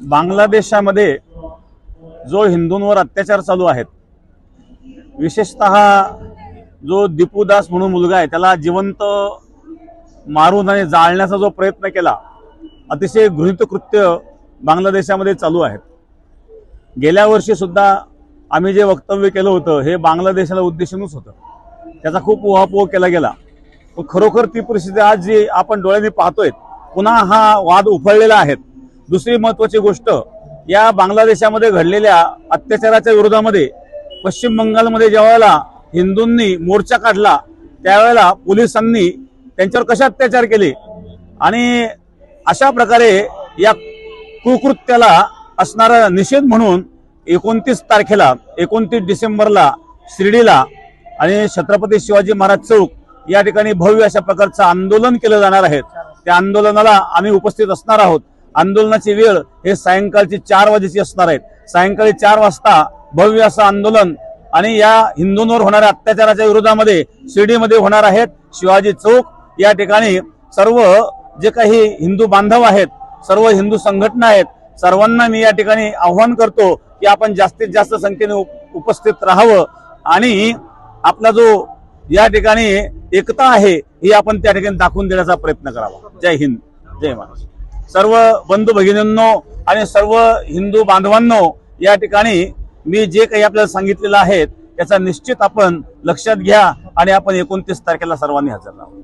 बांगलादेशामध्ये जो हिंदूंवर अत्याचार चालू आहेत विशेषत जो दीपूदास म्हणून मुलगा आहे त्याला जिवंत मारून आणि जाळण्याचा जो प्रयत्न केला अतिशय घृणित कृत्य बांगलादेशामध्ये चालू आहेत. गेल्या वर्षीसुद्धा आम्ही जे वक्तव्य केलं होतं हे बांगलादेशाला उद्देशूनच होतं. त्याचा खूप उहापोह केला गेला. पण खरोखर ती परिस्थिती आज जी आपण डोळ्यांनी पाहतोय पुन्हा हा वाद उफळलेला आहे. दुसरी महत्वाची गोष्ट या बांगलादेशामध्ये घडलेल्या अत्याचाराच्या विरोधामध्ये पश्चिम बंगालमध्ये ज्यावेळेला हिंदूंनी मोर्चा काढला त्यावेळेला पोलिसांनी त्यांच्यावर कसे अत्याचार केले? आणि अशा प्रकारे या कुकृत्याला असणारा निषेध म्हणून एकोणतीस तारखेला एकोणतीस डिसेंबरला शिर्डीला आणि छत्रपती शिवाजी महाराज चौक या ठिकाणी भव्य अशा प्रकारचं आंदोलन केलं जाणार आहे. त्या आंदोलनाला आम्ही उपस्थित असणार आहोत. आंदोलनाची वेळ हे सायंकाळची चार वाजेची असणार आहे. सायंकाळी चार वाजता भव्य असं आंदोलन आणि या हिंदूंवर होणाऱ्या अत्याचाराच्या विरोधामध्ये शिर्डीमध्ये होणार आहेत शिवाजी चौक. या ठिकाणी सर्व जे काही हिंदू बांधव आहेत सर्व हिंदू संघटना आहेत सर्वांना मी या ठिकाणी आव्हान करतो की आपण जास्तीत जास्त संख्येने उपस्थित राहावं आणि आपला जो या ठिकाणी एकता आहे ही आपण त्या ठिकाणी दाखवून देण्याचा प्रयत्न करावा. जय हिंद. जय महाराष्ट्र. सर्व बंधू भगिनींनो आणि सर्व हिंदू बांधवांनो या ठिकाणी मी जे काही आपल्याला सांगितलेलं आहे त्याचा निश्चित आपण लक्षात घ्या आणि आपण एकोणतीस तारखेला सर्वांनी हजर राहू.